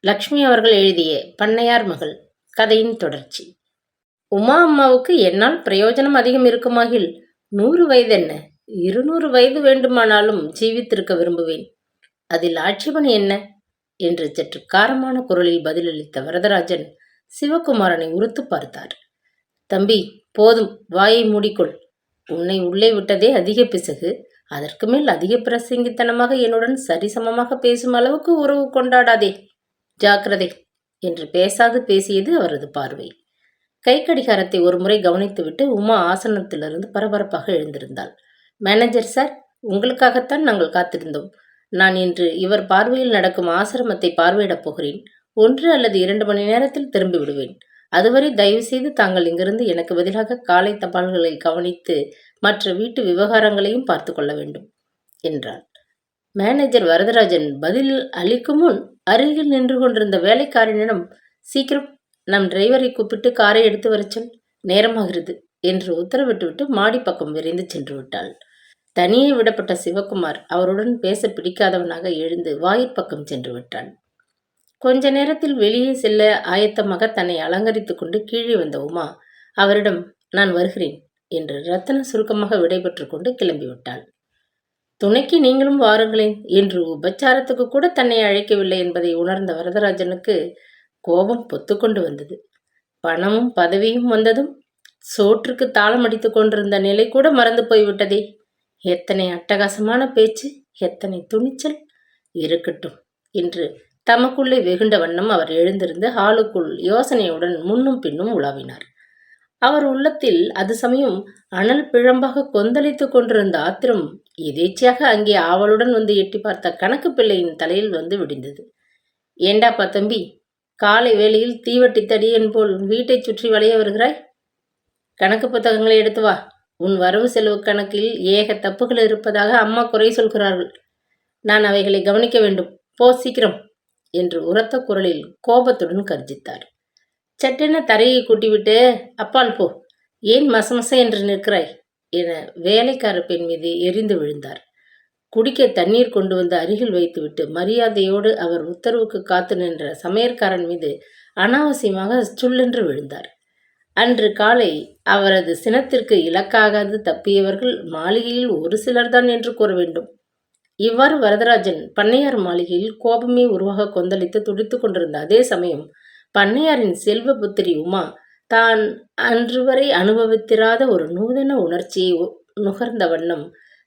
லக்ஷ்மி அவர்கள் எழுதிய பண்ணையார் மகள் கதையின் தொடர்ச்சி. உமா அம்மாவுக்கு என்னால் பிரயோஜனம் அதிகம் இருக்குமாகில் நூறு வயது என்ன இருநூறு வயது வேண்டுமானாலும் ஜீவித்திருக்க விரும்புவேன். அதில் ஆட்சேபனை என்ன? என்று சற்று காரமான குரலில் பதிலளித்த வரதராஜன் சிவகுமாரனை உறுத்து பார்த்தார். தம்பி போதும் வாயை மூடிக்கொள். உன்னை உள்ளே விட்டதே அதிக பிசகு. அதற்கு மேல் அதிக பிரசங்கித்தனமாக என்னுடன் சரிசமமாக பேசும் அளவுக்கு உறவு கொண்டாடாதே. ஜாக்கிரதை என்று பேசாது பேசியது அவரது பார்வை. கை கடிகாரத்தை ஒரு முறை கவனித்துவிட்டு உமா ஆசனத்திலிருந்து பரபரப்பாக எழுந்திருந்தாள். மேனேஜர் சார் உங்களுக்காகத்தான் நாங்கள் காத்திருந்தோம். நான் இன்று இவர் பார்வையில் நடக்கும் ஆசிரமத்தை பார்வையிடப் போகிறேன். ஒன்று அல்லது இரண்டு மணி நேரத்தில் திரும்பி விடுவேன். அதுவரை தயவு செய்து தாங்கள் இங்கிருந்து எனக்கு பதிலாக காலை தபால்களை கவனித்து மற்ற வீட்டு விவகாரங்களையும் பார்த்து கொள்ள வேண்டும் என்றார் மேனேஜர் வரதராஜன் பதில் அளிக்கும் முன் அருகில் நின்று கொண்டிருந்த வேலைக்காரனிடம் சீக்கிரம் நம் டிரைவரை கூப்பிட்டு காரை எடுத்து வரச் சொல் நேரமாகிறது என்று உத்தரவிட்டுவிட்டு மாடி பக்கம் விரைந்து சென்று விட்டாள். தனியே விடப்பட்ட சிவகுமார் அவருடன் பேச பிடிக்காதவனாக எழுந்து வாயிற்பக்கம் சென்று விட்டான். கொஞ்ச நேரத்தில் வெளியே செல்ல ஆயத்தமாக தன்னை அலங்கரித்துக் கொண்டு கீழே வந்த உமா அவரிடம் நான் வருகிறேன் என்று ரத்தன சுருக்கமாக விடைபெற்று கொண்டு கிளம்பிவிட்டாள் துணைக்கு நீங்களும் வாருங்களேன் என்று உபச்சாரத்துக்கு கூட தன்னை அழைக்கவில்லை என்பதை உணர்ந்த வரதராஜனுக்கு கோபம் பொத்துக்கொண்டு வந்தது. பணமும் பதவியும் வந்ததும் சோற்றுக்கு தாளம் அடித்துக் கொண்டிருந்த நிலை கூட மறந்து போய்விட்டதே. எத்தனை அட்டகாசமான பேச்சு எத்தனை துணிச்சல். இருக்கட்டும் என்று தமக்குள்ளே வெகுண்ட வண்ணம் அவர் எழுந்திருந்து ஹாலுக்குள் யோசனையுடன் முன்னும் பின்னும் உலாவினார். அவர் உள்ளத்தில் அது சமயம் அனல் பிழம்பாக கொந்தளித்துக் கொண்டிருந்த ஆத்திரம் எதேச்சியாக அங்கே ஆவலுடன் வந்து எட்டி பார்த்த கணக்கு பிள்ளையின் தலையில் வந்து விடிந்தது. ஏண்டாப்பா தம்பி காலை வேளையில் தீவட்டி தடியன் போல் வீட்டைச் சுற்றி வளைய வருகிறாய்? கணக்கு புத்தகங்களை எடுத்து வா. உன் வரவு செலவு கணக்கில் ஏக தப்புகள் இருப்பதாக அம்மா குறை சொல்கிறார்கள். நான் அவைகளை கவனிக்க வேண்டும். போ சீக்கிரம் என்று உரத்த குரலில் கோபத்துடன் கர்ஜித்தார். சட்டென தரையை கூட்டிவிட்டு அப்பால் போ ஏன் மசமச என்று நிற்கிறாய்? என வேலைக்கார பெண் மீது எரிந்து விழுந்தார். குடிக்க தண்ணீர் கொண்டு வந்து அருகில் வைத்துவிட்டு மரியாதையோடு அவர் உத்தரவுக்கு காத்து நின்ற சமையற்காரன் மீது அனாவசியமாக சுள்ளென்று விழுந்தார். அன்று காலை அவரது சினத்திற்கு இலக்காகாது தப்பியவர்கள் மாளிகையில் ஒரு சிலர்தான் என்று கூற வேண்டும். இவ்வாறு வரதராஜன் பண்ணையார் மாளிகையில் கோபமே உருவாக கொந்தளித்து துடித்துக் கொண்டிருந்த அதே சமயம் பண்ணையாரின் செல்வ புத்திரி உமா தான் அன்று வரை அனுபவித்திராத ஒரு நூதன உணர்ச்சியை நுகர்ந்த வண்ணம்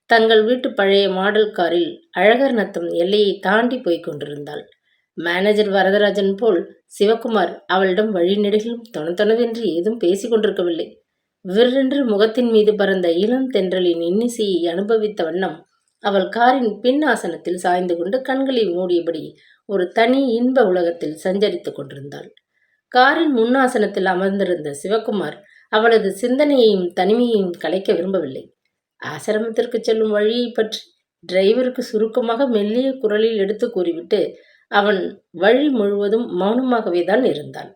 தங்கள் வீட்டு பழைய மாடல் காரில் அழகர் நத்தம் எல்லையை தாண்டி போய்க் கொண்டிருந்தாள். மேனேஜர் வரதராஜன் போல் சிவகுமார் அவளிடம் வழிநெடுகிலும் தொணத்தொணவென்று ஏதும் பேசிக் கொண்டிருக்கவில்லை. விற்றென்று முகத்தின் மீது பறந்த இளம் தென்றலின் இன்னிசையை அனுபவித்த வண்ணம் அவள் காரின் பின் ஆசனத்தில் சாய்ந்து கொண்டு கண்களை மூடியபடி ஒரு தனி இன்ப உலகத்தில் சஞ்சரித்துக் கொண்டிருந்தாள். காரின் முன்னாசனத்தில் அமர்ந்திருந்த சிவகுமார் அவளது சிந்தனையையும் தனிமையையும் கலைக்க விரும்பவில்லை. ஆசிரமத்திற்கு செல்லும் வழியை பற்றி டிரைவருக்கு சுருக்கமாக மெல்லிய குரலில் எடுத்து கூறிவிட்டு அவன் வழி முழுவதும் மௌனமாகவே தான் இருந்தான்.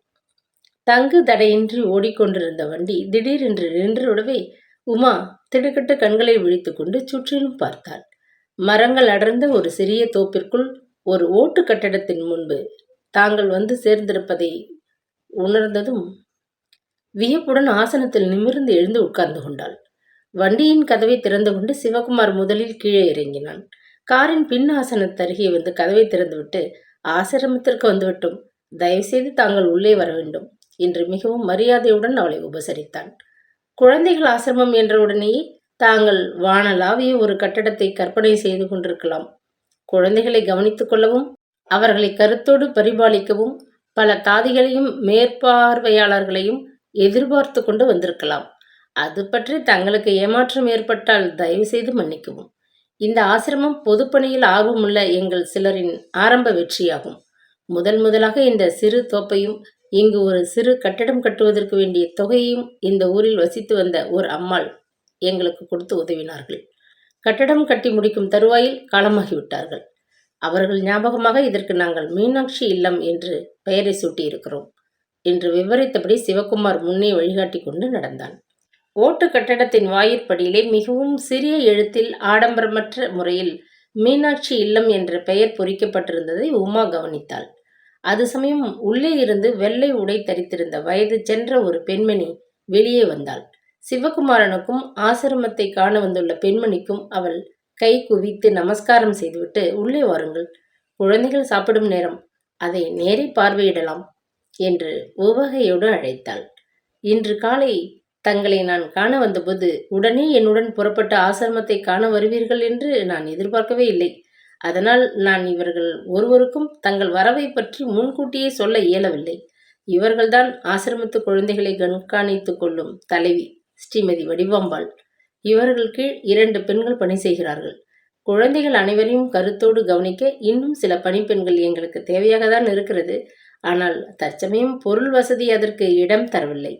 தங்கு தடையின்றி ஓடிக்கொண்டிருந்த வண்டி திடீரென்று நின்றுவிடவே உமா திடுக்கிட்டு கண்களை விழித்துக்கொண்டு சுற்றிலும் பார்த்தாள். மரங்கள் அடர்ந்த ஒரு சிறிய தோப்பிற்குள் ஒரு ஓட்டு கட்டடத்தின் முன்பு தாங்கள் வந்து சேர்ந்திருப்பதை உணர்ந்ததும் வியப்புடன் ஆசனத்தில் நிமிர்ந்து எழுந்து உட்கார்ந்து கொண்டாள். வண்டியின் கதவை திறந்து கொண்டு சிவகுமார் முதலில் கீழே இறங்கினான். காரின் பின் ஆசனத்தருகே வந்து கதவை திறந்துவிட்டு ஆசிரமத்திற்கு வந்துவிட்டோம் தயவுசெய்து தாங்கள் உள்ளே வர வேண்டும் என்று மிகவும் மரியாதையுடன் அவளை உபசரித்தான். குழந்தைகள் ஆசிரமம் என்றவுடனேயே தாங்கள் வானலாவிய ஒரு கட்டடத்தை கற்பனை செய்து கொண்டிருக்கலாம். குழந்தைகளை கவனித்துக் கொள்ளவும் அவர்களை கருத்தோடு பரிபாலிக்கவும் பல தாதிகளையும் மேற்பார்வையாளர்களையும் எதிர்பார்த்து கொண்டு வந்திருக்கலாம். அது பற்றி தங்களுக்கு ஏமாற்றம் ஏற்பட்டால் தயவு செய்து மன்னிக்கவும். இந்த ஆசிரமம் பொதுப்பணியில் ஆர்வமுள்ள எங்கள் சிலரின் ஆரம்ப வெற்றியாகும். முதல் முதலாக இந்த சிறு தோப்பையும் இங்கு ஒரு சிறு கட்டடம் கட்டுவதற்கு வேண்டிய தொகையையும் இந்த ஊரில் வசித்து வந்த ஒரு அம்மாள் எங்களுக்கு கொடுத்து உதவினார்கள். கட்டடம் கட்டி முடிக்கும் தருவாயில் காலமாகிவிட்டார்கள். அவர்கள் ஞாபகமாக இதற்கு நாங்கள் மீனாட்சி இல்லம் என்று பெயரை சூட்டியிருக்கிறோம் என்று விவரித்தபடி சிவகுமார் முன்னே வழிகாட்டி கொண்டு நடந்தான். ஓட்டு கட்டடத்தின் வாயிற்படியிலே மிகவும் சிறிய எழுத்தில் ஆடம்பரமற்ற முறையில் மீனாட்சி இல்லம் என்ற பெயர் பொறிக்கப்பட்டிருந்ததை உமா கவனித்தாள். அது சமயம் உள்ளே இருந்து வெள்ளை உடை தரித்திருந்த வயது சென்ற ஒரு பெண்மணி வெளியே வந்தாள். சிவகுமாரனுக்கும் ஆசிரமத்தை காண வந்துள்ள பெண்மணிக்கும் அவள் கை குவித்து நமஸ்காரம் செய்துவிட்டு உள்ளே வாருங்கள். குழந்தைகள் சாப்பிடும் நேரம். அதை நேரே பார்வையிடலாம் என்று உவகையோடு அழைத்தாள். இன்று காலை தங்களை நான் காண வந்தபோது உடனே என்னுடன் புறப்பட்ட ஆசிரமத்தை காண வருவீர்கள் என்று நான் எதிர்பார்க்கவே இல்லை. அதனால் நான் இவர்கள் ஒருவருக்கும் தங்கள் வரவை பற்றி முன்கூட்டியே சொல்ல இயலவில்லை. இவர்கள்தான் ஆசிரமத்து குழந்தைகளை கண்காணித்துக் கொள்ளும் தலைவி. ஸ்ரீமதி வடிவாம்பாள். இவர்கள் கீழ் இரண்டு பெண்கள் பணி செய்கிறார்கள். குழந்தைகள் அனைவரையும் கருத்தோடு கவனிக்க இன்னும் சில பணிப்பெண்கள் எங்களுக்கு தேவையாக தான் இருக்கிறது. ஆனால் தற்சமயம் பொருள் வசதி அதற்கு இடம் தரவில்லை.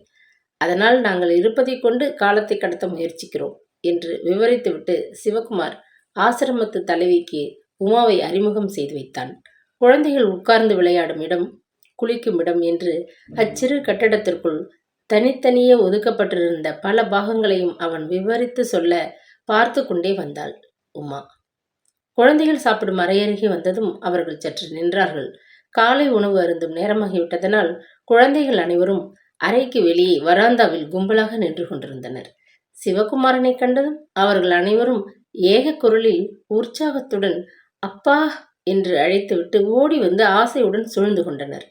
அதனால் நாங்கள் இருப்பதை கொண்டு காலத்தை கடத்த முயற்சிக்கிறோம் என்று விவரித்துவிட்டு சிவகுமார் ஆசிரமத்து தலைவிக்கு உமாவை அறிமுகம் செய்து வைத்தான். குழந்தைகள் உட்கார்ந்து விளையாடும் இடம் குளிக்கும் இடம் என்று அச்சிறு கட்டடத்திற்குள் தனித்தனியே ஒதுக்கப்பட்டிருந்த பல பாகங்களையும் அவன் விவரித்து சொல்ல பார்த்து கொண்டே வந்தாள் உமா. குழந்தைகள் சாப்பிடும் அறையருகே வந்ததும் அவர்கள் சற்று நின்றார்கள். காலை உணவு அருந்தும் நேரமாகிவிட்டதனால் குழந்தைகள் அனைவரும் அறைக்கு வெளியே வராந்தாவில் கும்பலாக நின்று கொண்டிருந்தனர். சிவகுமாரனை கண்டதும் அவர்கள் அனைவரும் ஏக குரலில் உற்சாகத்துடன் அப்பா! என்று அழைத்துவிட்டு ஓடி வந்து ஆசையுடன் சூழ்ந்து கொண்டனர்.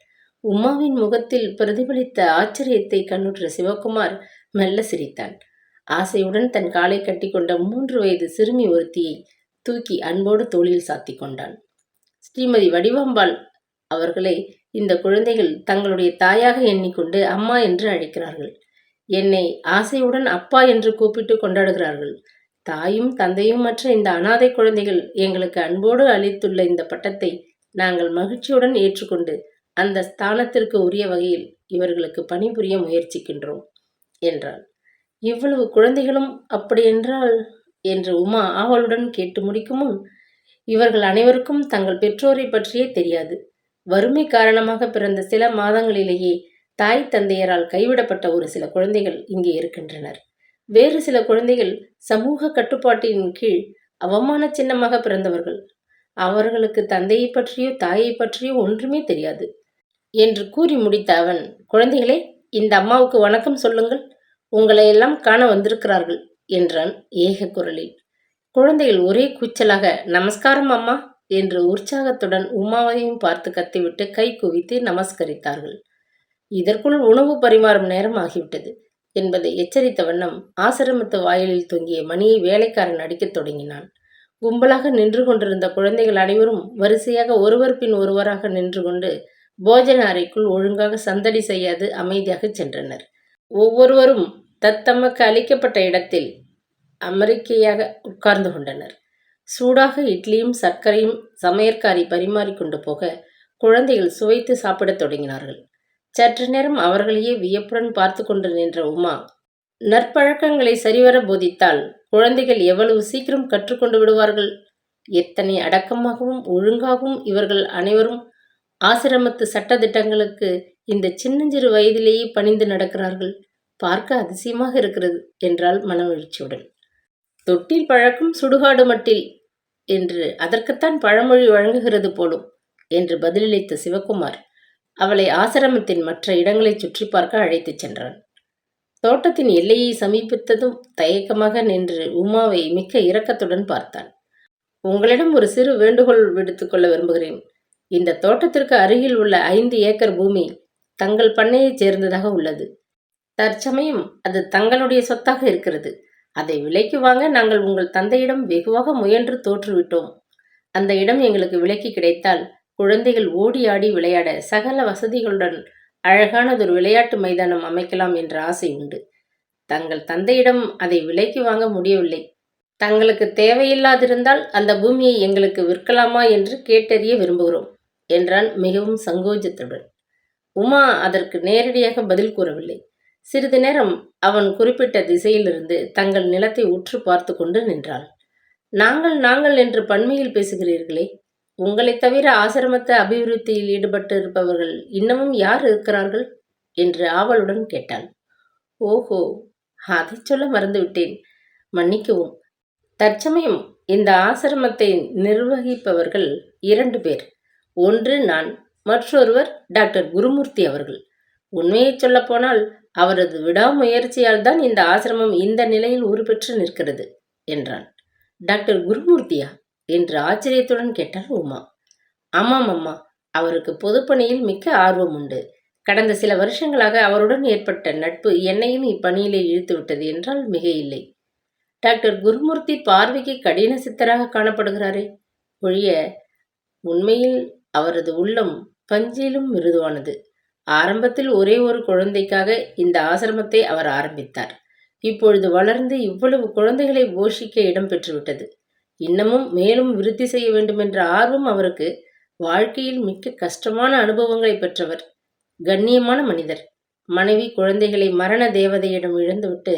உமாவின் முகத்தில் பிரதிபலித்த ஆச்சரியத்தை கண்ணுற்ற சிவகுமார் மெல்ல சிரித்தான். ஆசையுடன் தன் காலை கட்டிக்கொண்ட மூன்று வயது சிறுமி ஒருத்தியை தூக்கி அன்போடு தோளில் சாத்தி கொண்டான். ஸ்ரீமதி வடிவம்பாள் அவர்களை இந்த குழந்தைகள் தங்களுடைய தாயாக எண்ணிக்கொண்டு அம்மா என்று அழைக்கிறார்கள். என்னை ஆசையுடன் அப்பா என்று கூப்பிட்டு கொண்டாடுகிறார்கள். தாயும் தந்தையும் மற்ற இந்த அனாதை குழந்தைகள் எங்களுக்கு அன்போடு அளித்துள்ள இந்த பட்டத்தை நாங்கள் மகிழ்ச்சியுடன் ஏற்றுக்கொண்டு அந்த ஸ்தானத்திற்கு உரிய வகையில் இவர்களுக்கு பணிபுரிய முயற்சிக்கின்றோம் என்றாள். இவ்வளவு குழந்தைகளும் அப்படியென்றால் என்று உமா ஆவலுடன் கேட்டு முடிக்கும் முன் இவர்கள் அனைவருக்கும் தங்கள் பெற்றோரை பற்றியே தெரியாது. வறுமை காரணமாக பிறந்த சில மாதங்களிலேயே தாய் தந்தையரால் கைவிடப்பட்ட ஒரு சில குழந்தைகள் இங்கே இருக்கின்றனர். வேறு சில குழந்தைகள் சமூக கட்டுப்பாட்டின் கீழ் அவமான சின்னமாக பிறந்தவர்கள். அவர்களுக்கு தந்தையை பற்றியோ தாயை பற்றியோ ஒன்றுமே தெரியாது. என்று கூறி முடித்த அவன் குழந்தைகளே இந்த அம்மாவுக்கு வணக்கம் சொல்லுங்கள். உங்களை எல்லாம் காண வந்திருக்கிறார்கள் என்றான் ஏக குரலில். குழந்தைகள் ஒரே கூச்சலாக நமஸ்காரம் அம்மா என்று உற்சாகத்துடன் உமாவையும் பார்த்து கத்திவிட்டு கை குவித்து நமஸ்கரித்தார்கள். இதற்குள் உணவு பரிமாறும் நேரம் ஆகிவிட்டது என்பதை எச்சரித்த வண்ணம் ஆசிரமத்து வாயிலில் தொங்கிய மணியை வேலைக்காரன் அடிக்கத் தொடங்கினான். கும்பலாக நின்று கொண்டிருந்த குழந்தைகள் அனைவரும் வரிசையாக ஒருவர் பின் ஒருவராக நின்று கொண்டு போஜன அறைக்குள் ஒழுங்காக சந்தடி செய்யாது அமைதியாக சென்றனர். ஒவ்வொருவரும் தத்தமக்கு அளிக்கப்பட்ட இடத்தில் அமெரிக்கையாக உட்கார்ந்து கொண்டனர். சூடாக இட்லியும் சர்க்கரையும் சமையற்காரி பரிமாறிக்கொண்டு போக குழந்தைகள் சுவைத்து சாப்பிடத் தொடங்கினார்கள். சற்று நேரம் அவர்களையே வியப்புடன் பார்த்து கொண்டு நின்ற உமா நற்பழக்கங்களை சரிவர போதித்தால் குழந்தைகள் எவ்வளவு சீக்கிரம் கற்றுக்கொண்டு விடுவார்கள்? எத்தனை அடக்கமாகவும் ஒழுங்காகவும் இவர்கள் அனைவரும் ஆசிரமத்து சட்டத்திட்டங்களுக்கு இந்த சின்னஞ்சிறு வயதிலேயே பணிந்து நடக்கிறார்கள். பார்க்க அதிசயமாக இருக்கிறது என்றால் மனமகிழ்ச்சியுடன். தொட்டில் பழக்கம் சுடுகாடு மட்டில் என்று அதற்குத்தான் பழமொழி வழங்குகிறது போலும் என்று பதிலளித்த சிவகுமார் அவளை ஆசிரமத்தின் மற்ற இடங்களை சுற்றி பார்க்க அழைத்துச் சென்றான். தோட்டத்தின் எல்லையை சமீபித்ததும் தயக்கமாக நின்று உமாவை மிக்க இரக்கத்துடன் பார்த்தான். உங்களிடம் ஒரு சிறு வேண்டுகோள் விடுத்துக்கொள்ள விரும்புகிறேன். இந்த தோட்டத்திற்கு அருகில் உள்ள ஐந்து ஏக்கர் பூமி தங்கள் பண்ணையைச் சேர்ந்ததாக உள்ளது. தற்சமயம் அது தங்களுடைய சொத்தாக இருக்கிறது. அதை விலைக்கு வாங்க நாங்கள் உங்கள் தந்தையிடம் வெகுவாக முயன்று தோற்றுவிட்டோம். அந்த இடம் எங்களுக்கு விலைக்கு கிடைத்தால் குழந்தைகள் ஓடி ஆடி விளையாட சகல வசதிகளுடன் அழகானதொரு விளையாட்டு மைதானம் அமைக்கலாம் என்ற ஆசை உண்டு. தங்கள் தந்தையிடம் அதை விலைக்கு வாங்க முடியவில்லை. தங்களுக்கு தேவையில்லாதிருந்தால் அந்த பூமியை எங்களுக்கு விற்கலாமா என்று கேட்டறிய விரும்புகிறோம். என்றான் மிகவும் சங்கோஜத்துடன். உமா அதற்கு நேரடியாக பதில் கூறவில்லை. சிறிது நேரம் அவன் குறிப்பிட்ட திசையிலிருந்து தங்கள் நிலத்தை உற்று பார்த்து கொண்டு நின்றாள். நாங்கள் நாங்கள் என்று பன்மையில் பேசுகிறீர்களே உங்களைத் தவிர ஆசிரமத்தை அபிவிருத்தியில் ஈடுபட்டு இருப்பவர்கள் இன்னமும் யார் இருக்கிறார்கள்? என்று ஆவலுடன் கேட்டாள். ஓஹோ அதை சொல்ல மறந்துவிட்டேன். மன்னிக்கவும் தற்சமயம் இந்த ஆசிரமத்தை நிர்வகிப்பவர்கள் இரண்டு பேர். ஒன்று நான் மற்றொருவர் டாக்டர் குருமூர்த்தி அவர்கள். உண்மையை சொல்லப்போனால் அவரது விடாமுயற்சியால் தான் இந்த ஆசிரமம் இந்த நிலையில் உருப்பெற்று நிற்கிறது என்றான். டாக்டர் குருமூர்த்தியா? என்று ஆச்சரியத்துடன் கேட்டாள் உமா. ஆமாம் அம்மா அவருக்கு பொதுப்பணியில் மிக்க ஆர்வம் உண்டு. கடந்த சில வருஷங்களாக அவருடன் ஏற்பட்ட நட்பு என்னையும் இப்பணியிலே இழுத்துவிட்டது என்றால் மிக இல்லை டாக்டர் குருமூர்த்தி பார்வைக்கு கடின சித்தராக காணப்படுகிறாரே ஒழிய உண்மையில் அவரது உள்ளம் பஞ்சிலும் மிருதுவானது. ஆரம்பத்தில் ஒரே ஒரு குழந்தைக்காக இந்த ஆசிரமத்தை அவர் ஆரம்பித்தார். இப்பொழுது வளர்ந்து இவ்வளவு குழந்தைகளை போஷிக்க இடம் பெற்றுவிட்டது. இன்னமும் மேலும் விருத்தி செய்ய வேண்டுமென்ற ஆர்வம் அவருக்கு வாழ்க்கையில் மிக்க கஷ்டமான அனுபவங்களை பெற்றவர். கண்ணியமான மனிதர். மனைவி குழந்தைகளை மரண தேவதையிடம் இழந்துவிட்டு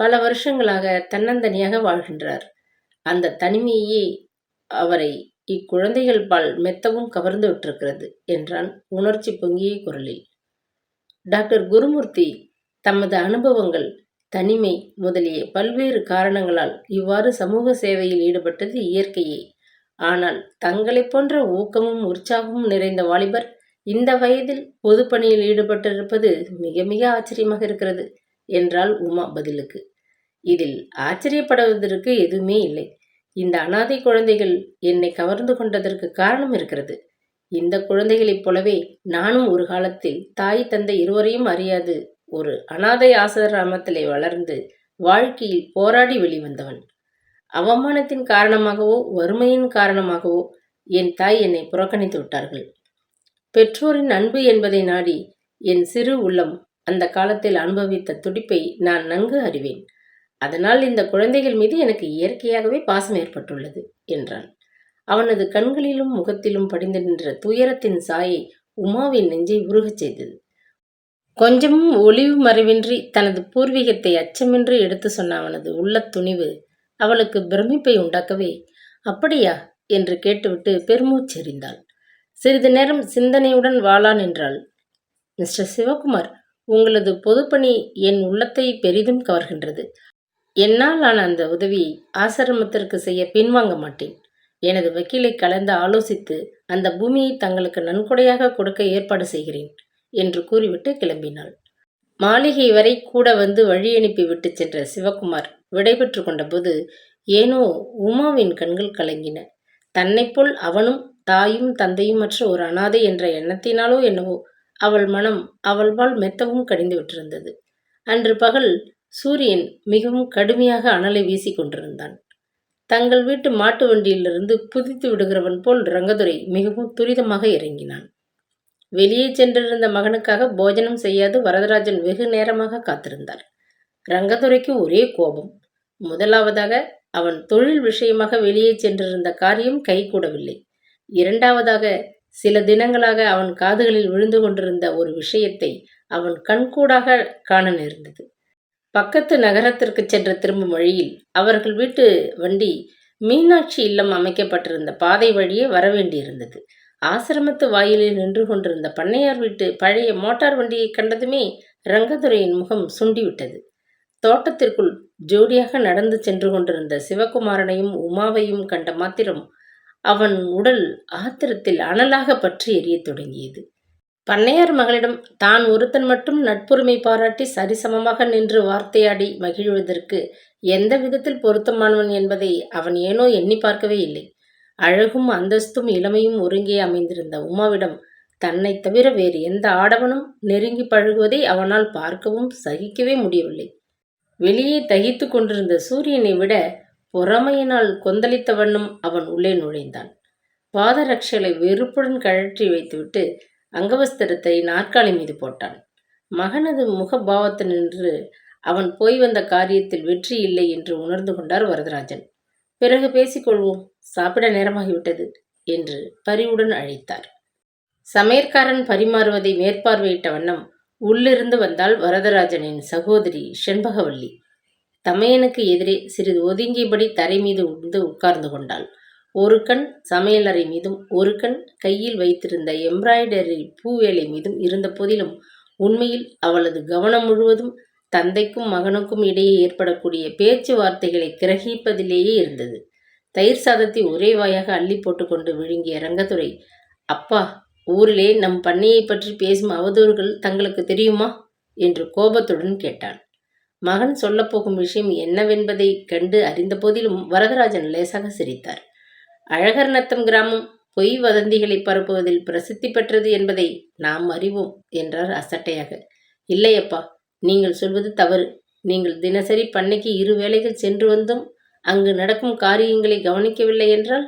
பல வருஷங்களாக தன்னந்தனியாக வாழ்கின்றார். அந்த தனிமையே அவரை இக்குழந்தைகள் பால் மெத்தவும் கவர்ந்து விட்டிருக்கிறது என்றான் உணர்ச்சி பொங்கிய குரலில். டாக்டர் குருமூர்த்தி தமது அனுபவங்கள் தனிமை முதலிய பல்வேறு காரணங்களால் இவ்வாறு சமூக சேவையில் ஈடுபட்டது இயற்கையே. ஆனால் தங்களைப் போன்ற ஊக்கமும் உற்சாகமும் நிறைந்த வாலிபர் இந்த வயதில் பொதுப்பணியில் ஈடுபட்டிருப்பது மிக மிக ஆச்சரியமாக இருக்கிறது என்றாள் உமா பதிலுக்கு. இதில் ஆச்சரியப்படுவதற்கு எதுவுமே இல்லை. இந்த அனாதை குழந்தைகள் என்னை கவர்ந்து கொண்டதற்கு காரணம் இருக்கிறது. இந்த குழந்தைகளைப் போலவே நானும் ஒரு காலத்தில் தாய் தந்தை இருவரையும் அறியாது. ஒரு அனாதை ஆசிரமத்திலே வளர்ந்து வாழ்க்கையில் போராடி வெளிவந்தவன். அவமானத்தின் காரணமாகவோ வறுமையின் காரணமாகவோ என் தாய் என்னை புறக்கணித்து விட்டார்கள். பெற்றோரின் அன்பு என்பதை நாடி என் சிறு உள்ளம் அந்த காலத்தில் அனுபவித்த துடிப்பை நான் நன்கு அறிவேன். அதனால் இந்த குழந்தைகள் மீது எனக்கு இயற்கையாகவே பாசம் ஏற்பட்டுள்ளது என்றான். அவனது கண்களிலும் முகத்திலும் படிந்து நின்ற துயரத்தின் சாயை உமாவின் நெஞ்சை உருகச் செய்தது. கொஞ்சமும் ஒளிவு மறைவின்றி தனது பூர்வீகத்தை அச்சமின்றி எடுத்து சொன்ன அவனது உள்ள துணிவு அவளுக்கு பிரமிப்பை உண்டாக்கவே அப்படியா? என்று கேட்டுவிட்டு பெருமூச்செறிந்தாள் சிறிது நேரம் சிந்தனையுடன் வாழா நின்றாள். மிஸ்டர் சிவகுமார் உங்களது பொதுப்பணி என் உள்ளத்தை பெரிதும் கவர்கின்றது. என்னால் ஆன அந்த உதவியை ஆசிரமத்திற்கு செய்ய பின்வாங்க மாட்டேன். எனது வக்கீலை கலந்து ஆலோசித்து அந்த பூமியை தங்களுக்கு நன்கொடையாக கொடுக்க ஏற்பாடு செய்கிறேன் என்று கூறிவிட்டு கிளம்பினாள். மாளிகை வரை கூட வந்து வழி அனுப்பி விட்டு சென்ற சிவகுமார் விடைபெற்று கொண்டபோது ஏனோ உமாவின் கண்கள் கலங்கின. தன்னைப்போல் அவனும் தாயும் தந்தையுமற்ற ஒரு அனாதை என்ற எண்ணத்தினாலோ என்னவோ அவள் மனம் அவள்வால் மெத்தவும் கடிந்து விட்டிருந்தது. அன்று பகல் சூரியன் மிகவும் கடுமையாக அனலை வீசிக் கொண்டிருந்தான். தங்கள் வீட்டு மாட்டு வண்டியிலிருந்து புதித்து விடுகிறவன் போல் ரங்கதுரை மிகவும் துரிதமாக இறங்கினான். வெளியே சென்றிருந்த மகனுக்காக போஜனம் செய்யாது வரதராஜன் வெகு நேரமாக காத்திருந்தார். ரங்கதுரைக்கு ஒரே கோபம். முதலாவதாக அவன் தொழில் விஷயமாக வெளியே சென்றிருந்த காரியம் கைகூடவில்லை. இரண்டாவதாக சில தினங்களாக அவன் காதுகளில் விழுந்து கொண்டிருந்த ஒரு விஷயத்தை அவன் கண்கூடாக காண நேர்ந்தது. பக்கத்து நகரத்திற்கு சென்று திரும்பும் வழியில் அவர்கள் வீட்டு வண்டி மீனாட்சி இல்லம் அமைக்கப்பட்டிருந்த பாதை வழியே வரவேண்டியிருந்தது. ஆசிரமத்து வாயிலில் நின்று கொண்டிருந்த பண்ணையார் வீட்டு பழைய மோட்டார் வண்டியை கண்டதுமே ரங்கதுரையின் முகம் சுண்டிவிட்டது. தோட்டத்திற்குள் ஜோடியாக நடந்து சென்று கொண்டிருந்த சிவகுமாரனையும் உமாவையும் கண்ட மாத்திரம் அவன் உடல் ஆத்திரத்தில் அனலாக பற்றி எரியத் தொடங்கியது. பண்ணையார் மகளிடம் தான் ஒருத்தன் மட்டும் நட்புரிமை பாராட்டி சரிசமமாக நின்று வார்த்தையாடி மகிழ்வதற்கு எந்த விதத்தில் பொருத்தமானவன் என்பதை அவன் ஏனோ எண்ணி பார்க்கவே இல்லை. அழகும் அந்தஸ்தும் இளமையும் ஒருங்கே அமைந்திருந்த உமாவிடம் தன்னை தவிர வேறு எந்த ஆடவனும் நெருங்கி பழகுவதை அவனால் பார்க்கவும் சகிக்கவே முடியவில்லை. வெளியே தகித்து கொண்டிருந்த சூரியனை விட பொறாமையினால் கொந்தளித்த வண்ணம் அவன் உள்ளே நுழைந்தான். பாதரட்சலை வெறுப்புடன் கழற்றி வைத்துவிட்டு அங்கவஸ்திரத்தை நாற்காலி மீது போட்டான். மகனது முகபாவத்து நின்று அவன் போய் வந்த காரியத்தில் வெற்றி இல்லை என்று உணர்ந்து கொண்டார் வரதராஜன். பிறகு பேசிக்கொள்வோம் சாப்பிட நேரமாகிவிட்டது என்று பரிவுடன் அழைத்தார். சமையற்காரன் பரிமாறுவதை மேற்பார்வையிட்ட வண்ணம் உள்ளிருந்து வந்தால் வரதராஜனின் சகோதரி செண்பகவல்லி. தமையனுக்கு எதிரே சிறிது ஒதுங்கியபடி தரை மீது உண்டு உட்கார்ந்து கொண்டாள். ஒரு கண் சமையலறை மீதும் ஒரு கண் கையில் வைத்திருந்த எம்ப்ராய்டரி பூவேலை மீதும் இருந்த போதிலும் உண்மையில் அவளது கவனம் முழுவதும் தந்தைக்கும் மகனுக்கும் இடையே ஏற்படக்கூடிய பேச்சுவார்த்தைகளை கிரகிப்பதிலேயே இருந்தது. தயிர் சாதத்தை ஒரே வாயாக அள்ளி போட்டுக்கொண்டு விழுங்கிய ரங்கத்துறை அப்பா ஊரிலே நம் பண்ணையை பற்றி பேசும் அவதூறுகள் தங்களுக்கு தெரியுமா என்று கோபத்துடன் கேட்டான். மகன் சொல்லப்போகும் விஷயம் என்னவென்பதை கண்டு அறிந்த போதிலும் வரதராஜன் லேசாக சிரித்தார். அழகர் நத்தம் கிராமம் பொய் வதந்திகளை பரப்புவதில் பிரசித்தி பெற்றது என்பதை நாம் அறிவோம் என்றார் அசட்டையாக. இல்லையப்பா நீங்கள் சொல்வது தவறு. நீங்கள் தினசரி பண்ணைக்கு இரு வேளைகள் சென்று வந்தும் அங்கு நடக்கும் காரியங்களை கவனிக்கவில்லை என்றால்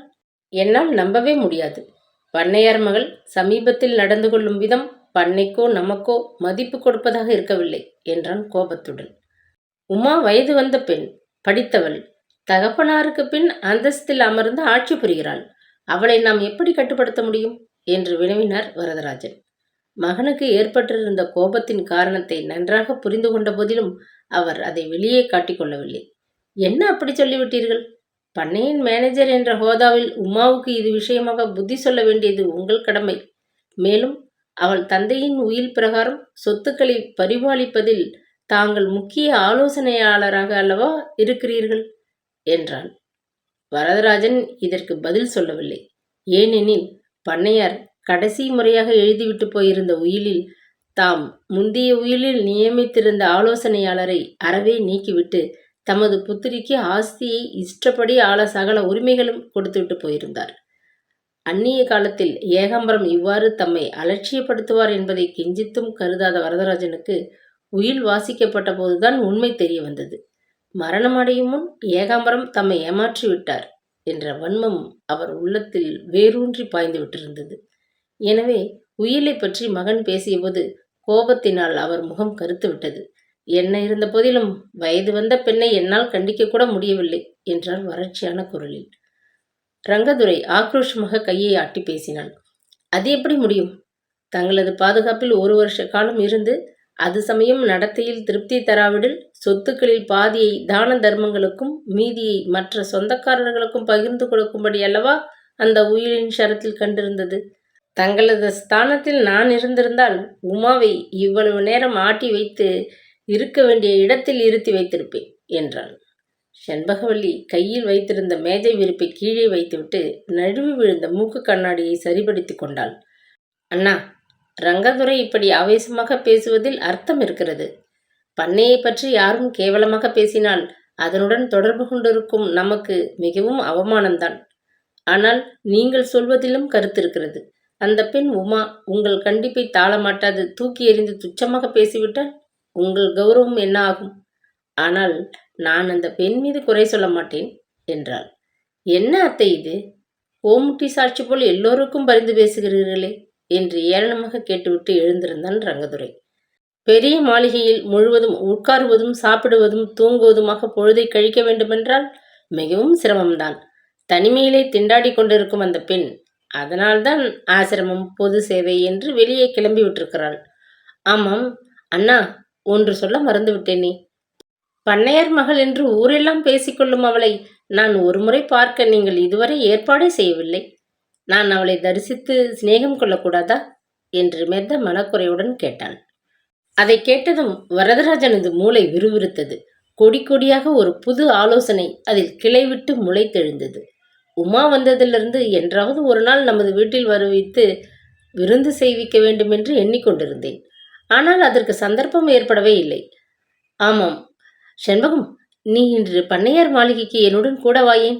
என்னால் நம்பவே முடியாது. பண்ணையார் மகள் சமீபத்தில் நடந்து கொள்ளும் விதம் பண்ணைக்கோ நமக்கோ மதிப்பு கொடுப்பதாக இருக்கவில்லை என்றான் கோபத்துடன். உமா வயது வந்த பெண் படித்தவள் தகப்பனாருக்கு பின் அந்தஸ்தில் அமர்ந்து ஆட்சி புரிகிறாள். அவளை நாம் எப்படி கட்டுப்படுத்த முடியும்? என்று வினவினார் வரதராஜன். மகனுக்கு ஏற்பட்டிருந்த கோபத்தின் காரணத்தை நன்றாக புரிந்து கொண்ட போதிலும் அவர் அதை வெளியே காட்டிக்கொள்ளவில்லை என்ன அப்படி சொல்லிவிட்டீர்கள்? பண்ணையின் மேனேஜர் என்ற ஹோதாவில் உமாவுக்கு இது விஷயமாக புத்தி சொல்ல வேண்டியது உங்கள் கடமை. மேலும் அவள் தந்தையின் உயில் பிரகாரம் சொத்துக்களை பரிபாலிப்பதில் தாங்கள் முக்கிய ஆலோசனையாளராக அல்லவா இருக்கிறீர்கள்? என்றான். வரதராஜன் இதற்கு பதில் சொல்லவில்லை. ஏனெனில் பண்ணையார் கடைசி முறையாக எழுதிவிட்டு போயிருந்த உயிலில் தாம் முந்தைய உயிலில் நியமித்திருந்த ஆலோசனையாளரை அறவே நீக்கிவிட்டு தமது புத்திரிக்கு ஆஸ்தியை இஷ்டப்படி ஆள சகல உரிமைகளும் கொடுத்துவிட்டு போயிருந்தார். அந்நிய காலத்தில் ஏகாம்பரம் இவ்வாறு தம்மை அலட்சியப்படுத்துவார் என்பதை கெஞ்சித்தும் கருதாத வரதராஜனுக்கு உயில் வாசிக்கப்பட்ட போதுதான் உண்மை தெரிய வந்தது. மரணமடையும் முன் ஏகாம்பரம் தம்மை ஏமாற்றி விட்டார் என்ற வன்மம் அவர் உள்ளத்தில் வேரூன்றி பாய்ந்து விட்டிருந்தது. எனவே உயிலை பற்றி மகன் பேசியபோது கோபத்தினால் அவர் முகம் கருத்து விட்டது. என்ன இருந்த போதிலும் வயது வந்த பெண்ணை என்னால் கண்டிக்க கூட முடியவில்லை என்றார் வறட்சியான குரலில். ரங்கதுரை ஆக்ரோஷமாக கையை ஆட்டி பேசினான் அது எப்படி முடியும்? தங்களது பாதுகாப்பில் ஒரு வருஷ காலம் இருந்து அது சமயம் நடத்தையில் திருப்தி தராவிடில் சொத்துக்களில் பாதியை தான தர்மங்களுக்கும் மீதியை மற்ற சொந்தக்காரர்களுக்கும் பகிர்ந்து கொடுக்கும்படி அல்லவா அந்த உயிரின் ஷரத்தில் கண்டிருந்தது. தங்களது ஸ்தானத்தில் நான் இருந்திருந்தால் உமாவை இவ்வளவு நேரம் ஆட்டி வைத்து இருக்க வேண்டிய இடத்தில் இருத்தி வைத்திருப்பேன் என்றான் செண்பகவல்லி கையில் வைத்திருந்த மேஜை விருப்பை கீழே வைத்துவிட்டு நழுவி விழுந்த மூக்கு கண்ணாடியை சரிபடுத்தி கொண்டாள். அண்ணா ரங்கதுரை இப்படி ஆவேசமாக பேசுவதில் அர்த்தம் இருக்கிறது. பண்ணையை பற்றி யாரும் கேவலமாக பேசினால் அதனுடன் தொடர்பு கொண்டிருக்கும் நமக்கு மிகவும் அவமானம்தான். ஆனால் நீங்கள் சொல்வதிலும் கருத்து இருக்கிறது. அந்த பெண் உமா உங்கள் கண்டிப்பை தாளமாட்டாது தூக்கி எறிந்து துச்சமாக பேசிவிட்டால் உங்கள் கௌரவம் என்ன ஆகும்? ஆனால் நான் அந்த பெண் மீது குறை சொல்ல மாட்டேன் என்றாள். என்ன அத்தை இது? ஓமுட்டி சாட்சி போல் எல்லோருக்கும் பரிந்து பேசுகிறீர்களே. என்று ஏளனமாக கேட்டுவிட்டு எழுந்திருந்தான் ரங்கதுரை. பெரிய மாளிகையில் முழுவதும் உட்காருவதும் சாப்பிடுவதும் தூங்குவதுமாக பொழுதை கழிக்க வேண்டுமென்றால் மிகவும் சிரமம்தான். தனிமையிலே திண்டாடி கொண்டிருக்கும் அந்த பெண் அதனால்தான் ஆசிரமம் பொது சேவை என்று வெளியே கிளம்பி விட்டிருக்கிறாள். ஆமாம் அண்ணா ஒன்று சொல்ல மறந்துவிட்டேனே. பண்ணையார் மகள் என்று ஊரெல்லாம் பேசிக்கொள்ளும் அவளை நான் ஒருமுறை பார்க்க நீங்கள் இதுவரை ஏற்பாடே செய்யவில்லை. நான் அவளை தரிசித்து சிநேகம் கொள்ளக்கூடாதா? என்று மெத்த மனக்குறையுடன் கேட்டாள் அதை கேட்டதும் வரதராஜனது மூளை விறுவிறுத்தது. கொடி கொடியாக ஒரு புது ஆலோசனை அதில் கிளைவிட்டு முளைத்தெழுந்தது. உமா வந்ததிலிருந்து என்றாவது ஒரு நாள் நமது வீட்டில் வருவித்து விருந்து செய்விக்க வேண்டுமென்று எண்ணிக்கொண்டிருந்தேன். ஆனால் அதற்கு சந்தர்ப்பம் ஏற்படவே இல்லை. ஆமாம் செண்பகம் நீ இன்று பண்ணையார் மாளிகைக்கு என்னுடன் கூட வாயேன்.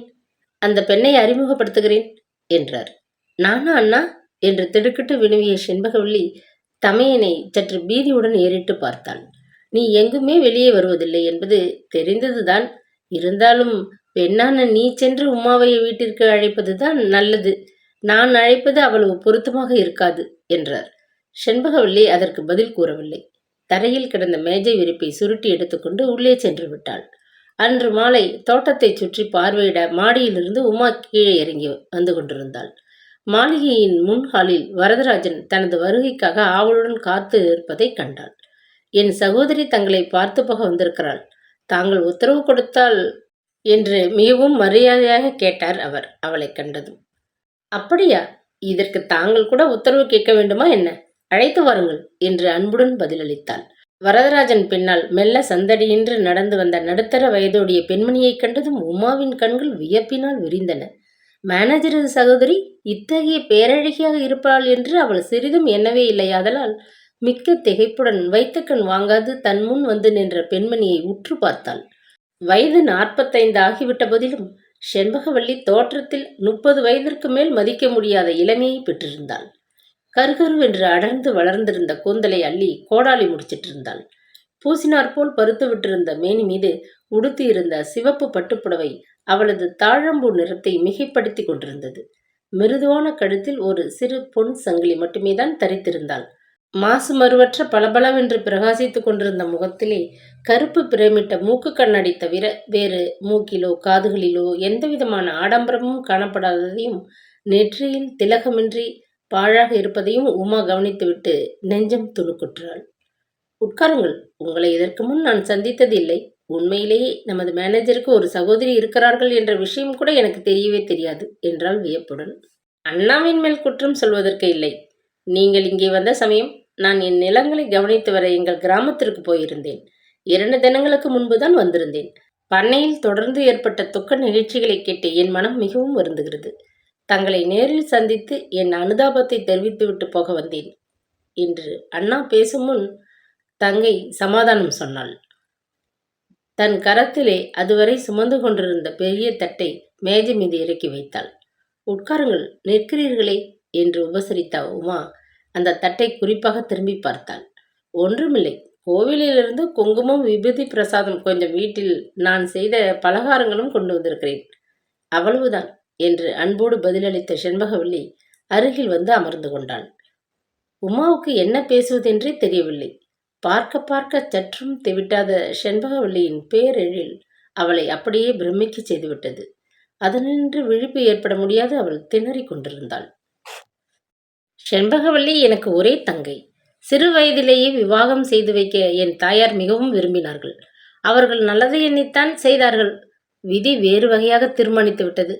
அந்த பெண்ணை அறிமுகப்படுத்துகிறேன். என்றார். நானா அண்ணா? என்று திடுக்கிட்டு வினவிய செண்பகவல்லி தமையனை சற்று பீதியுடன் ஏறிட்டு பார்த்தாள் நீ எங்குமே வெளியே வருவதில்லை என்பது தெரிந்ததுதான். இருந்தாலும் பெண்ணான நீ சென்று உமாவை வீட்டிற்கு அழைப்பதுதான் நல்லது. நான் அழைப்பது அவ்வளவு பொருத்தமாக இருக்காது என்றார். செண்பகவல்லி அதற்கு பதில் கூறவில்லை. தரையில் கிடந்த மேஜை விரிப்பை சுருட்டி எடுத்துக்கொண்டு உள்ளே சென்று விட்டாள். அன்று மாலை தோட்டத்தை சுற்றி பார்வையிட மாடியிலிருந்து உமா கீழே இறங்கி வந்து கொண்டிருந்தாள். மாளிகையின் முன்ஹாலில் வரதராஜன் தனது வருகைக்காக ஆவலுடன் காத்து இருப்பதை கண்டாள். என் சகோதரி தங்களை பார்த்து போக வந்திருக்கிறாள். தாங்கள் உத்தரவு கொடுத்தால் என்று மிகவும் மரியாதையாக கேட்டார் அவர். அவளை கண்டதும் அப்படியா? இதற்கு தாங்கள் கூட உத்தரவு கேட்க வேண்டுமா என்ன? அழைத்து வாருங்கள் என்று அன்புடன் பதிலளித்தாள். வரதராஜன் பின்னால் மெல்ல சந்தடியின்றி நடந்து வந்த நடுத்தர வயதுடைய பெண்மணியைக் கண்டதும் உமாவின் கண்கள் வியப்பினால் விரிந்தன. மேனேஜரது சகோதரி இத்தகைய பேரழகியாக இருப்பாள் என்று அவள் சிறிதும் எண்ணவே இல்லையாதலால் மிக்க திகைப்புடன் வைத்தக்கண் வாங்காது தன் முன் வந்து நின்ற பெண்மணியை உற்று பார்த்தாள். வயது நாற்பத்தைந்து ஆகிவிட்ட போதிலும் செண்பகவல்லி தோற்றத்தில் முப்பது வயதிற்கு மேல் மதிக்க முடியாத இளமையை பெற்றிருந்தாள். கருகருவென்று அடர்ந்து வளர்ந்திருந்த கூந்தலை அள்ளி கோடாலி முடிச்சிட்டு இருந்தாள் பூசினார் போல் பருத்து விட்டிருந்த மேனி மீது உடுத்தியிருந்த சிவப்பு பட்டுப்புடவை அவளது தாழம்பூ நிறத்தை மிகைப்படுத்தி கொண்டிருந்தது. மிருதுவான கழுத்தில் ஒரு சிறு பொன் சங்கிலி மட்டுமே தான் தரித்திருந்தாள். மாசு மறுவற்ற பளபளவென்று பிரகாசித்துக் கொண்டிருந்த முகத்திலே கருப்பு பிரமிட்ட மூக்கு கண்ணாடி தவிர வேறு மூக்கிலோ காதுகளிலோ எந்தவிதமான ஆடம்பரமும் காணப்படாததையும் நெற்றியில் திலகமின்றி பாழாக இருப்பதையும் உமா கவனித்துவிட்டு நெஞ்சம் துணுக்குற்றாள். உட்காருங்கள் உங்களை இதற்கு முன் நான் சந்தித்தது இல்லை உண்மையிலேயே நமது மேனேஜருக்கு ஒரு சகோதரி இருக்கிறார்கள் என்ற விஷயம் கூட எனக்கு தெரியவே தெரியாது என்றாள் வியப்புடன். அண்ணாவின் மேல் குற்றம் சொல்வதற்கு இல்லை. நீங்கள் இங்கே வந்த சமயம் நான் என் நிலங்களை கவனித்து வர எங்கள் கிராமத்திற்கு போயிருந்தேன். இரண்டு தினங்களுக்கு முன்புதான் வந்திருந்தேன். பண்ணையில் தொடர்ந்து ஏற்பட்ட துக்க நிகழ்ச்சிகளை கேட்டு என் மனம் மிகவும் வருந்துகிறது. தங்களை நேரில் சந்தித்து என் அனுதாபத்தை தெரிவித்துவிட்டு போக வந்தேன். என்று அண்ணா பேசும் முன் தங்கை சமாதானம் சொன்னாள். தன் கரத்திலே அதுவரை சுமந்து கொண்டிருந்த பெரிய தட்டை மேஜை மீது இறக்கி வைத்தாள். உட்காருங்கள் நிற்கிறீர்களே என்று உபசரித்த உமா அந்த தட்டை குறிப்பாக திரும்பி பார்த்தாள். ஒன்றுமில்லை கோவிலிலிருந்து குங்குமம் விபூதி பிரசாதம் கொஞ்சம் வீட்டில் நான் செய்த பலகாரங்களும் கொண்டு வந்திருக்கிறேன். அவ்வளவுதான். என்று அன்போடு பதிலளித்த செண்பகவல்லி அருகில் வந்து அமர்ந்து கொண்டாள் உமாவுக்கு என்ன பேசுவதென்றே தெரியவில்லை. பார்க்க பார்க்க சற்றும் தெவிட்டாத செண்பகவல்லியின் பேரெழில் அவளை அப்படியே பிரமிக்க செய்துவிட்டது. அதனின்று விழிப்பு ஏற்பட முடியாது அவள் திணறிக் கொண்டிருந்தாள். செண்பகவல்லி எனக்கு ஒரே தங்கை. சிறு வயதிலேயே விவாகம் செய்து வைக்க என் தாயார் மிகவும் விரும்பினார்கள். அவர்கள் நல்லதை எண்ணித்தான் செய்தார்கள். விதி வேறு வகையாக தீர்மானித்து விட்டது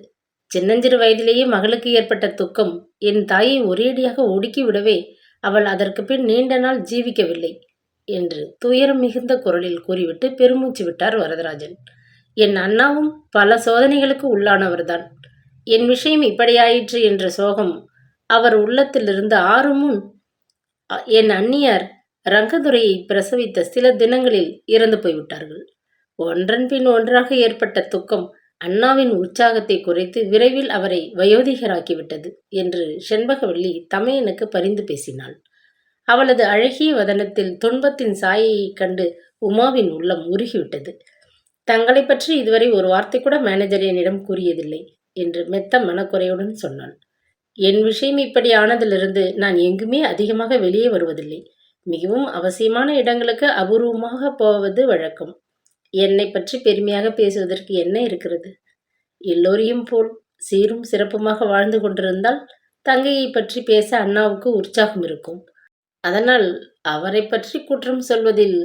சின்னஞ்சிறு வயதிலேயே மகளுக்கு ஏற்பட்ட துக்கம். என் தாயை ஒரேடியாக ஒடுக்கி விடவே அவள் அதற்கு பின் நீண்ட நாள் ஜீவிக்கவில்லை என்று துயரம் மிகுந்த குரலில் கூறிவிட்டு பெருமூச்சு விட்டார் வரதராஜன். என் அண்ணாவும் பல சோதனைகளுக்கு உள்ளானவர்தான். என் விஷயம் இப்படியாயிற்று என்ற சோகம் அவர் உள்ளத்திலிருந்து ஆறு முன் என் அந்நியார் ரங்கதுரையை பிரசவித்த சில தினங்களில் இறந்து போய்விட்டார்கள். ஒன்றன் பின் ஒன்றாக ஏற்பட்ட துக்கம் அண்ணாவின் உற்சாகத்தை குறைத்து விரைவில் அவரை வயோதிகராக்கிவிட்டது என்று செண்பகவல்லி தமையனுக்கு பரிந்து பேசினாள். அவளது அழகிய வதனத்தில் துன்பத்தின் சாயையைக் கண்டு உமாவின் உள்ளம் உருகிவிட்டது. தங்களை பற்றி இதுவரை ஒரு வார்த்தை கூட மேனேஜர் என்னிடம் கூறியதில்லை என்று மெத்த மனக்குறையுடன் சொன்னாள். என் விஷயம் இப்படி ஆனதிலிருந்து நான் எங்குமே அதிகமாக வெளியே வருவதில்லை. மிகவும் அவசியமான இடங்களுக்கு அபூர்வமாக போவது வழக்கம். என்னை பற்றி பெருமையாக பேசுவதற்கு என்ன இருக்கிறது? எல்லோரையும் போல் சீரும் சிறப்புமாக வாழ்ந்து கொண்டிருந்தால் தங்கையை பற்றி பேச அண்ணாவுக்கு உற்சாகம் இருக்கும். அதனால் அவரை பற்றி குற்றம் சொல்வதில்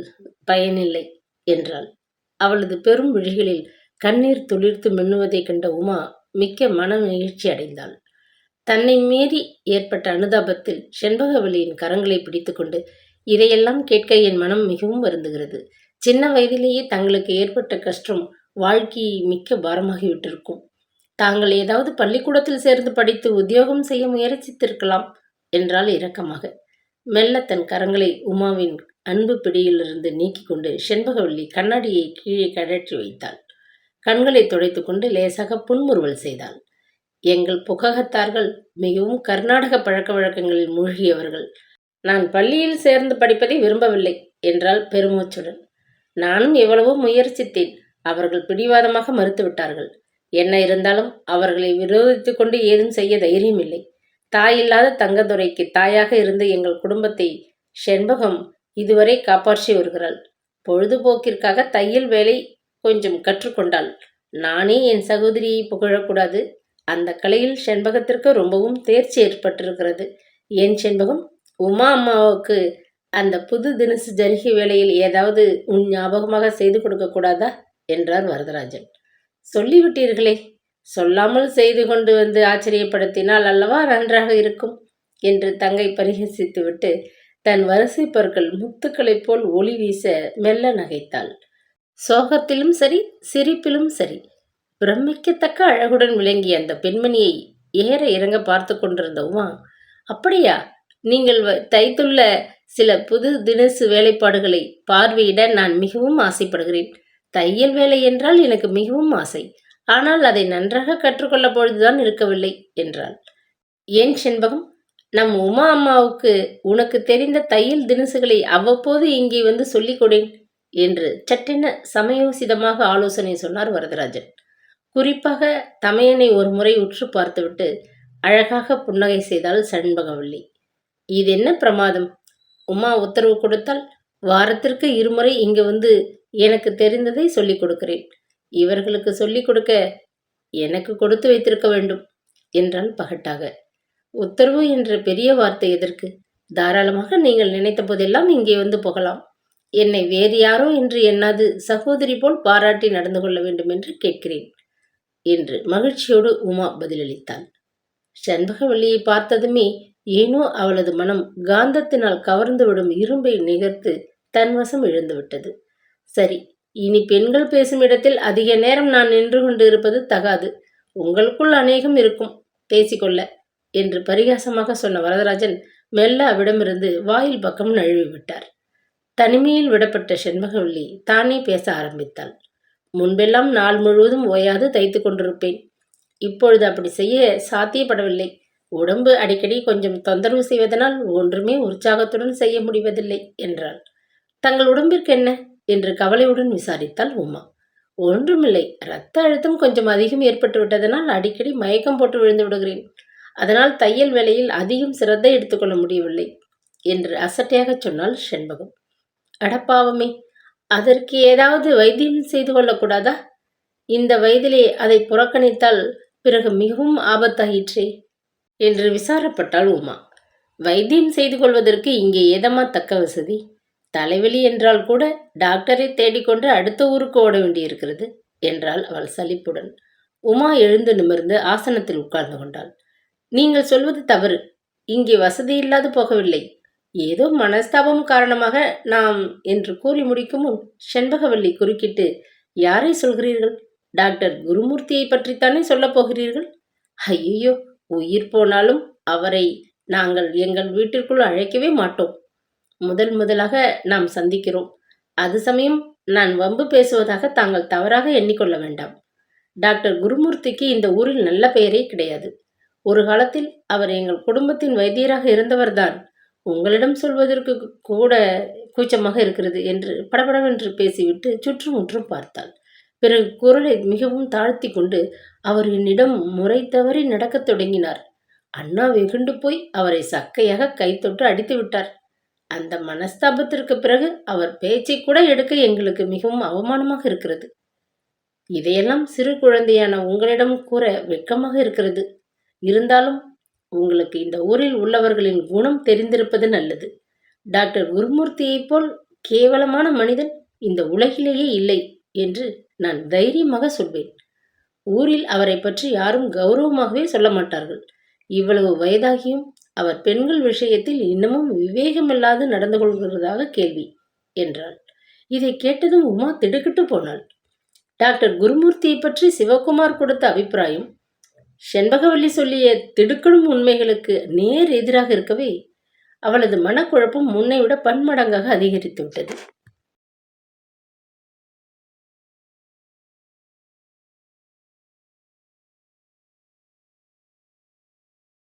பயனில்லை என்றாள். அவளது பெரும் விழிகளில் கண்ணீர் துளிர்த்து மின்னுவதைக் கண்ட உமா மிக்க மன மகிழ்ச்சி அடைந்தாள். தன்னை மீறி ஏற்பட்ட அனுதாபத்தில் செண்பகவல்லியின் கரங்களை பிடித்துக்கொண்டு இதையெல்லாம் கேட்க என் மனம் மிகவும் வருந்துகிறது. சின்ன வயதிலேயே தங்களுக்கு ஏற்பட்ட கஷ்டம் வாழ்க்கையை மிக்க பாரமாகிவிட்டிருக்கும். தாங்கள் ஏதாவது பள்ளிக்கூடத்தில் சேர்ந்து படித்து உத்தியோகம் செய்ய முயற்சித்திருக்கலாம் என்றால் இரக்கமாக. மெல்ல தன் கரங்களை உமாவின் அன்பு பிடியிலிருந்து நீக்கிக் கொண்டு செண்பகவல்லி கண்ணாடியை கீழே கழற்றி வைத்தாள். கண்களை துடைத்துக்கொண்டு லேசாக புன்முறுவல் செய்தாள். எங்கள் புககத்தார்கள் மிகவும் கர்நாடக பழக்க வழக்கங்களில் மூழ்கியவர்கள். நான் பள்ளியில் சேர்ந்து படிப்பதை விரும்பவில்லை என்றால் பெருமூச்சுடன். நானும் எவ்வளவோ முயற்சித்தேன். அவர்கள் பிடிவாதமாக மறுத்துவிட்டார்கள் என்ன இருந்தாலும் அவர்களை விரோதித்து கொண்டு ஏதும் செய்ய தைரியமில்லை. தாயில்லாத தங்கதுரைக்கு தாயாக இருந்த எங்கள் குடும்பத்தை செண்பகம் இதுவரை காப்பாற்றி வருகிறாள். பொழுதுபோக்கிற்காக தையல் வேலை கொஞ்சம் கற்றுக்கொண்டாள். நானே என் சகோதரியை புகழக்கூடாது. அந்த கலையில் செண்பகத்திற்கு ரொம்பவும் தேர்ச்சி ஏற்பட்டிருக்கிறது. என் செண்பகம் உமா அம்மாவுக்கு அந்த புது தினசு ஜரிகை வேலையில் ஏதாவது உன் ஞாபகமாக செய்து கொடுக்க கூடாதா? என்றார் வரதராஜன். சொல்லிவிட்டீர்களே சொல்லாமல் செய்து கொண்டு வந்து ஆச்சரியப்படுத்தினால் அல்லவா நன்றாக இருக்கும்? என்று தங்கை பரிகசித்துவிட்டு தன் வரிசை பொருட்கள் முத்துக்களைப் போல் ஒளி வீச மெல்ல நகைத்தாள். சோகத்திலும் சரி சிரிப்பிலும் சரி. பிரமிக்கத்தக்க அழகுடன் விளங்கிய அந்த பெண்மணியை ஏற இறங்க பார்த்து கொண்டிருந்த உமா அப்படியா? நீங்கள் வ- தைத்துள்ள சில புது தினசு வேலைப்பாடுகளை பார்வையிட நான் மிகவும் ஆசைப்படுகிறேன். தையல் வேலை என்றால் எனக்கு மிகவும் ஆசை. ஆனால் அதை நன்றாக கற்றுக்கொள்ள பொழுதுதான் இருக்கவில்லை என்றாள். ஏன் செண்பகம்? நம் உமா அம்மாவுக்கு உனக்கு தெரிந்த தையல் தினசுகளை அவ்வப்போது இங்கே வந்து சொல்லிக் கொடேன் என்று சட்டென சமயோசிதமாக ஆலோசனை சொன்னார் வரதராஜன். குறிப்பாக தமையனை ஒரு முறை உற்று பார்த்துவிட்டு அழகாக புன்னகை செய்தாள் சண்பகவல்லி. இது என்ன பிரமாதம்? உமா உத்தரவு கொடுத்தால் வாரத்திற்கு இருமுறை இங்கு வந்து எனக்கு தெரிந்ததை சொல்லிக் கொடுக்கிறேன். இவர்களுக்கு சொல்லிக் கொடுக்க எனக்கு கொடுத்து வைத்திருக்க வேண்டும் என்றான் பகட்டாக. உத்தரவு என்ற பெரிய வார்த்தை எதற்கு? தாராளமாக நீங்கள் நினைத்த போதெல்லாம் இங்கே வந்து போகலாம். என்னை வேறு யாரோ என்று எண்ணாது சகோதரி போல் பாராட்டி நடந்து கொள்ள வேண்டும் என்று கேட்கிறேன் என்று மகிழ்ச்சியோடு உமா பதிலளித்தாள். செண்பகவல்லியை பார்த்ததுமே ஏனோ அவளது மனம் காந்தத்தினால் கவர்ந்துவிடும் இரும்பை நிகர்த்து தன்வசம் இழந்துவிட்டது. சரி இனி பெண்கள் பேசும் இடத்தில் அதிக நேரம் நான் நின்று கொண்டு இருப்பது தகாது. உங்களுக்குள் அநேகம் இருக்கும். பேசிக்கொள்ள என்று பரிகாசமாக சொன்ன வரதராஜன் மெல்ல அவிடமிருந்து வாயில் பக்கம் நழுவி விட்டார் தனிமையில் விடப்பட்ட செண்பகவல்லி தானே பேச ஆரம்பித்தாள். முன்பெல்லாம் நாள் முழுவதும் ஓயாது தைத்து கொண்டிருப்பேன். இப்பொழுது அப்படி செய்ய சாத்தியப்படவில்லை. உடம்பு அடிக்கடி கொஞ்சம் தொந்தரவு செய்வதனால் ஒன்றுமே உற்சாகத்துடன் செய்ய முடிவதில்லை என்றாள். தங்கள் உடம்பிற்கு என்ன? என்று கவலையுடன் விசாரித்தாள் உமா. ஒன்றுமில்லை இரத்த அழுத்தம் கொஞ்சம் அதிகம் ஏற்பட்டு விட்டதனால் அடிக்கடி மயக்கம் போட்டு விழுந்து விடுகிறேன். அதனால் தையல் வேலையில் அதிகம் சிரத்தை எடுத்துக்கொள்ள முடியவில்லை என்று அசட்டையாகச் சொன்னாள் செண்பகம். அடப்பாவமே அதற்கு ஏதாவது வைத்தியம் செய்து கொள்ளக்கூடாதா? இந்த வயதிலே அதை புறக்கணித்தால் பிறகு மிகவும் ஆபத்தாயிற்றே. என்று விசாரப்பட்டாள் உமா. வைத்தியம் செய்து கொள்வதற்கு இங்கே ஏதமா தக்க வசதி? தலைவலி என்றால் கூட டாக்டரை தேடிக்கொண்டு அடுத்த ஊருக்கு ஓட வேண்டியிருக்கிறது என்றாள் அவள் சலிப்புடன். உமா எழுந்து நிமிர்ந்து ஆசனத்தில் உட்கார்ந்து கொண்டாள். நீங்கள் சொல்வது தவறு. இங்கே வசதி இல்லாது போகவில்லை. ஏதோ மனஸ்தாபம் காரணமாக நாம் என்று கூறி முடிக்கும் முன் செண்பகவல்லி குறுக்கிட்டு யாரை சொல்கிறீர்கள்? டாக்டர் குருமூர்த்தியை பற்றித்தானே சொல்லப் போகிறீர்கள்? ஐயோ உயிர் போனாலும் அவரை நாங்கள் எங்கள் வீட்டிற்குள் அழைக்கவே மாட்டோம். முதல் முதலாக நாம் சந்திக்கிறோம். அது சமயம் நான் வம்பு பேசுவதாக தாங்கள் தவறாக எண்ணிக்கொள்ள வேண்டாம். டாக்டர் குருமூர்த்திக்கு இந்த ஊரில் நல்ல பெயரே கிடையாது. ஒரு காலத்தில் அவர் எங்கள் குடும்பத்தின் வைத்தியராக இருந்தவர்தான். உங்களிடம் சொல்வதற்கு கூட கூச்சமாக இருக்கிறது என்று படபடவென்று பேசிவிட்டு சுற்றுமுற்றும் பார்த்தாள். பிறகு குரலை மிகவும் தாழ்த்தி கொண்டு அவர் என்னிடம் முறை தவறி நடக்கத் தொடங்கினார். அண்ணா வெகுண்டு போய் அவரை சக்கையாக கைத்தொற்று அடித்து விட்டார். அந்த மனஸ்தாபத்திற்கு பிறகு அவர் பேச்சை கூட எடுக்க எங்களுக்கு மிகவும் அவமானமாக இருக்கிறது. இதையெல்லாம் சிறு குழந்தையான உங்களிடம் கூற வெட்கமாக இருக்கிறது. இருந்தாலும் உங்களுக்கு இந்த ஊரில் உள்ளவர்களின் குணம் தெரிந்திருப்பது நல்லது. டாக்டர் குருமூர்த்தியைப் போல் கேவலமான மனிதன் இந்த உலகிலேயே இல்லை என்று நான் தைரியமாக சொல்வேன். ஊரில் அவரை பற்றி யாரும் கௌரவமாகவே சொல்ல மாட்டார்கள். இவ்வளவு வயதாகியும் அவர் பெண்கள் விஷயத்தில் இன்னமும் விவேகமில்லாது நடந்து கொள்கிறதாக கேள்வி என்றாள். இதை கேட்டதும் உமா திடுக்கிட்டு போனாள். டாக்டர் குருமூர்த்தியை பற்றி சிவகுமார் கொடுத்த அபிப்பிராயம் செண்பகவல்லி சொல்லிய திடுக்கிடும் உண்மைகளுக்கு நேர் எதிராக இருக்கவே அவளது மனக்குழப்பம் முன்னை விட பன்மடங்காக அதிகரித்து விட்டது.